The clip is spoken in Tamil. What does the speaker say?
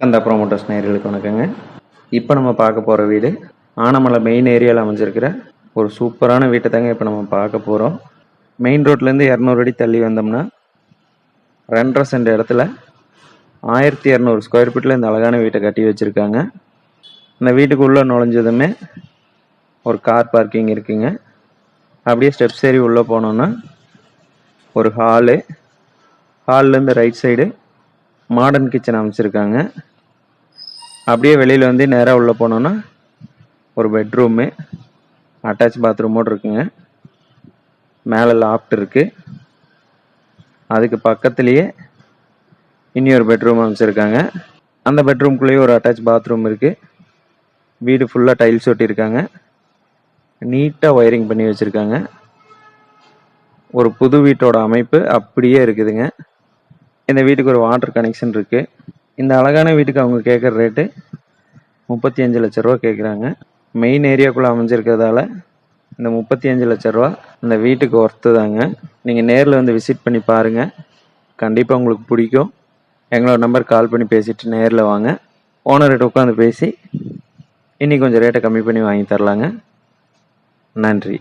கந்தா ப்ரோமோட்டர்ஸ் நேயர்களுக்கு வணக்கங்க. இப்போ நம்ம பார்க்க போகிற வீடு ஆனமலை மெயின் ஏரியாவில் அமைஞ்சிருக்கிற ஒரு சூப்பரான வீட்டை தாங்க இப்போ நம்ம பார்க்க போகிறோம் மெயின் ரோட்லேருந்து இரநூறு அடி தள்ளி வந்தோம்னா ரெண்டரை சென்ட் இடத்துல ஆயிரத்தி இரநூறு ஸ்கொயர் ஃபீட்டில் இந்த அழகான வீட்டை கட்டி வச்சுருக்காங்க. இந்த வீட்டுக்குள்ளே நுழைஞ்சதுமே ஒரு கார் பார்க்கிங் இருக்குங்க. அப்படியே ஸ்டெப்ஸ் ஏறி உள்ளே போனோன்னா ஒரு ஹாலு ஹால்லேருந்து ரைட் சைடு மாடர்ன் கிச்சன் அமைச்சிருக்காங்க. அப்படியே வெளியில் வந்து நேராக உள்ளே போனோன்னா ஒரு பெட்ரூமு அட்டாச் பாத்ரூமோடு இருக்குங்க. மேலே லாஃப்ட் இருக்குது அதுக்கு பக்கத்துலேயே இனி ஒரு பெட்ரூம் அமைச்சிருக்காங்க. அந்த பெட்ரூம்குள்ளேயே ஒரு அட்டாச் பாத்ரூம் இருக்குது வீடு ஃபுல்லாக டைல்ஸ் ஒட்டியிருக்காங்க. நீட்டாக ஒயரிங் பண்ணி வச்சுருக்காங்க. ஒரு புது வீட்டோட அமைப்பு அப்படியே இருக்குதுங்க. இந்த வீட்டுக்கு ஒரு வாட்டர் கனெக்ஷன் இருக்குது இந்த அழகான வீட்டுக்கு அவங்க கேட்குற ரேட்டு முப்பத்தி அஞ்சு லட்ச ரூபா கேட்குறாங்க மெயின் ஏரியாக்குள்ளே அமைஞ்சிருக்கிறதால இந்த முப்பத்தி அஞ்சு லட்ச ரூபா இந்த வீட்டுக்கு ஒர்த்து தாங்க. நீங்கள் நேரில் வந்து விசிட் பண்ணி பாருங்கள் கண்டிப்பாக உங்களுக்கு பிடிக்கும். எங்களோட நம்பர் கால் பண்ணி பேசிட்டு நேரில் வாங்க. ஓனர்கிட்ட உட்காந்து பேசி இன்னி கொஞ்சம் ரேட்டை கம்மி பண்ணி வாங்கி தரலாங்க. நன்றி.